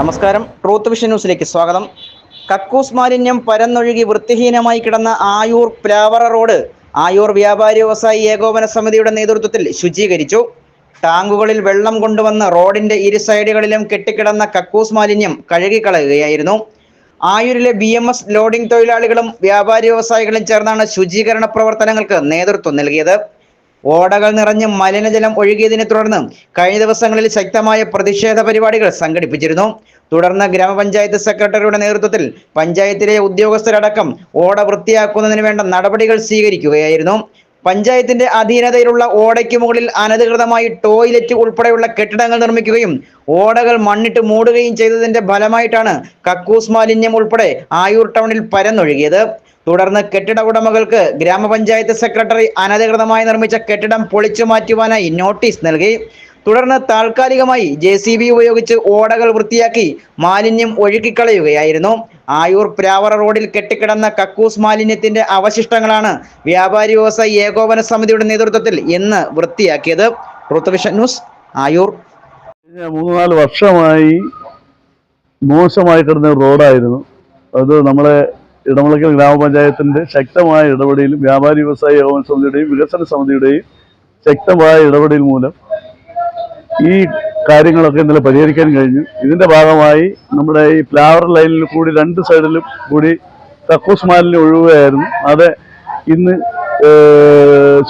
നമസ്കാരം. Truth vision ന്യൂസിലേക്ക് സ്വാഗതം. കക്കൂസ് മാലിന്യം പരന്നൊഴുകി വൃത്തിഹീനമായി കിടന്ന ആയൂർ പ്ലാവറ റോഡ് ആയൂർ വ്യാപാരി വ്യവസായി ഏകോപന സമിതിയുടെ നേതൃത്വത്തിൽ ശുചീകരിച്ചു. ടാങ്കുകളിൽ വെള്ളം കൊണ്ടുവന്ന് റോഡിന്റെ ഇരു സൈഡുകളിലും കെട്ടിക്കിടന്ന കക്കൂസ് മാലിന്യം കഴുകിക്കളയുകയായിരുന്നു. ആയൂരിലെ ബി എം എസ് ലോഡിംഗ് തൊഴിലാളികളും വ്യാപാരി വ്യവസായികളും ചേർന്നാണ് ശുചീകരണ പ്രവർത്തനങ്ങൾക്ക് നേതൃത്വം നൽകിയത്. ഓടകൾ നിറഞ്ഞ് മലിനജലം ഒഴുകിയതിനെ തുടർന്ന് കഴിഞ്ഞ ദിവസങ്ങളിൽ ശക്തമായ പ്രതിഷേധ പരിപാടികൾ സംഘടിപ്പിച്ചിരുന്നു. തുടർന്ന് ഗ്രാമപഞ്ചായത്ത് സെക്രട്ടറിയുടെ നേതൃത്വത്തിൽ പഞ്ചായത്തിലെ ഉദ്യോഗസ്ഥരടക്കം ഓട വൃത്തിയാക്കുന്നതിന് വേണ്ട നടപടികൾ സ്വീകരിക്കുകയായിരുന്നു. പഞ്ചായത്തിന്റെ അധീനതയിലുള്ള ഓടയ്ക്ക് മുകളിൽ അനധികൃതമായി ടോയ്ലറ്റ് ഉൾപ്പെടെയുള്ള കെട്ടിടങ്ങൾ നിർമ്മിക്കുകയും ഓടകൾ മണ്ണിട്ട് മൂടുകയും ചെയ്തതിന്റെ ഫലമായിട്ടാണ് കക്കൂസ് മാലിന്യം ഉൾപ്പെടെ ആയൂർ ടൗണിൽ പരന്നൊഴുകിയത്. തുടർന്ന് കെട്ടിട ഉടമകൾക്ക് ഗ്രാമപഞ്ചായത്ത് സെക്രട്ടറി അനധികൃതമായി നിർമ്മിച്ച കെട്ടിടം പൊളിച്ചു മാറ്റുവാനായി നോട്ടീസ് നൽകി. തുടർന്ന് താൽക്കാലികമായി ജെ സി ബി ഉപയോഗിച്ച് ഓടകൾ വൃത്തിയാക്കി മാലിന്യം ഒഴുക്കിക്കളയുകയായിരുന്നു. ആയൂർ പ്രാവറ റോഡിൽ കെട്ടിക്കിടന്ന കക്കൂസ് മാലിന്യത്തിന്റെ അവശിഷ്ടങ്ങളാണ് വ്യാപാരി വ്യവസായി ഏകോപന സമിതിയുടെ നേതൃത്വത്തിൽ ഇന്ന് വൃത്തിയാക്കിയത്. ഋത്തുവിഷൻ ന്യൂസ് ആയൂർ. മൂന്ന് നാല് വർഷമായി മോശമായി കിടന്ന റോഡായിരുന്നു. അത് നമ്മളെ ഇടമളക്കൽ ഗ്രാമപഞ്ചായത്തിന്റെ ശക്തമായ ഇടപെടലും വ്യാപാരി വ്യവസായ ഏകോപന സമിതിയുടെയും വികസന സമിതിയുടെയും ശക്തമായ ഇടപെടൽ മൂലം ഈ കാര്യങ്ങളൊക്കെ ഇന്നലെ പരിഹരിക്കാൻ കഴിഞ്ഞു. ഇതിന്റെ ഭാഗമായി നമ്മുടെ ഈ ഫ്ലവർ ലൈനിൽ കൂടി രണ്ട് സൈഡിലും കൂടി കക്കൂസ് മാലിന്യം ഒഴുകുകയായിരുന്നു. അത് ഇന്ന്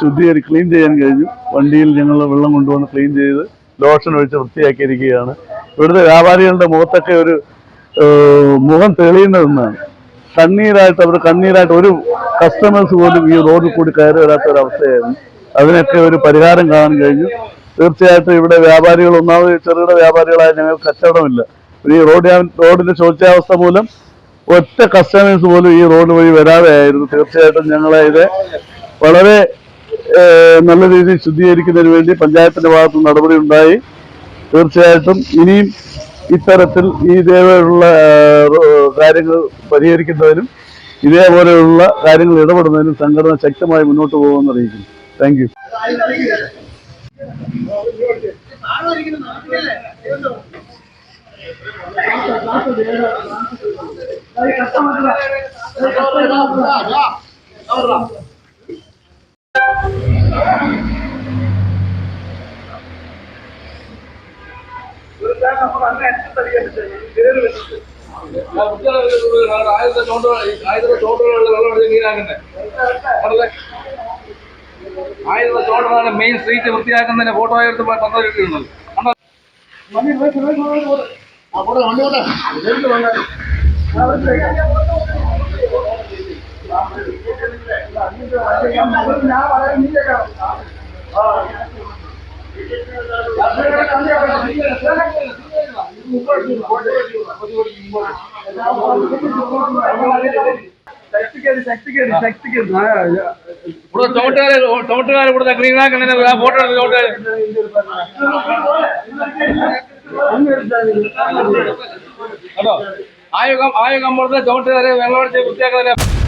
ശുദ്ധീകരി ക്ലീൻ ചെയ്യാൻ കഴിഞ്ഞു. വണ്ടിയിൽ ഞങ്ങൾ വെള്ളം കൊണ്ടുവന്ന് ക്ലീൻ ചെയ്ത് ലോഷൻ ഒഴിച്ച് വൃത്തിയാക്കിയിരിക്കുകയാണ്. ഇവിടുത്തെ വ്യാപാരികളുടെ മുഖത്തൊക്കെ ഒരു മുഖം തെളിയുന്നതെന്നാണ് കണ്ണീരായിട്ട് അവർ കണ്ണീരായിട്ട് ഒരു കസ്റ്റമേഴ്സ് പോലും ഈ റോഡിൽ കൂടി കയറി വരാത്ത ഒരു അവസ്ഥയായിരുന്നു അതിനൊക്കെ ഒരു പരിഹാരം കാണാൻ കഴിഞ്ഞു. തീർച്ചയായിട്ടും ഇവിടെ വ്യാപാരികൾ ഒന്നാമത് ചെറുകിട വ്യാപാരികളായ ഞങ്ങൾക്ക് കച്ചവടമില്ല. ഈ റോഡ് റോഡിന്റെ ശോച്യാവസ്ഥ മൂലം ഒറ്റ കസ്റ്റമേഴ്സ് പോലും ഈ റോഡ് വഴി വരാതെ ആയിരുന്നു തീർച്ചയായിട്ടും ഞങ്ങളെ ഇത് വളരെ നല്ല രീതിയിൽ ശുദ്ധീകരിക്കുന്നതിന് വേണ്ടി പഞ്ചായത്തിന്റെ ഭാഗത്ത് നടപടി ഉണ്ടായി. തീർച്ചയായിട്ടും ഇനിയും ഇത്തരത്തിൽ ഇതേപോലുള്ള കാര്യങ്ങൾ പരിഹരിക്കുന്നതിനും ഇതേപോലെയുള്ള കാര്യങ്ങൾ ഇടപെടുന്നതിനും സംഘടന ശക്തമായി മുന്നോട്ട് പോകുമെന്ന് അറിയിക്കുന്നു. താങ്ക് യു ആയിരത്തെ ചോട്ട് ആയിരത്തെ ചോട്ടുകളുള്ള വെള്ളം എടുത്ത് ക്ലീനാക്കണ്ടേ കണ്ടല്ലേ ആയിരത്തെ ചോട്ടാണ് മെയിൻ സ്ട്രീറ്റ് വൃത്തിയാക്കുന്നതിന് ഫോട്ടോ എടുത്ത് തന്നിരിക്കുന്നത് ఇప్పుడు తోటగారు తోటగారు ఇప్పుడు దగ్గర కన్నా కదా ఫోటో తోటగారు హలో ಆಯೋಗ ಆಯೋಗ ಮಾಡಿದ್ರೆ ದೌಡ್ತಾರೆ ಎಲ್ಲವಡೆ ಉದ್ಯೋಗ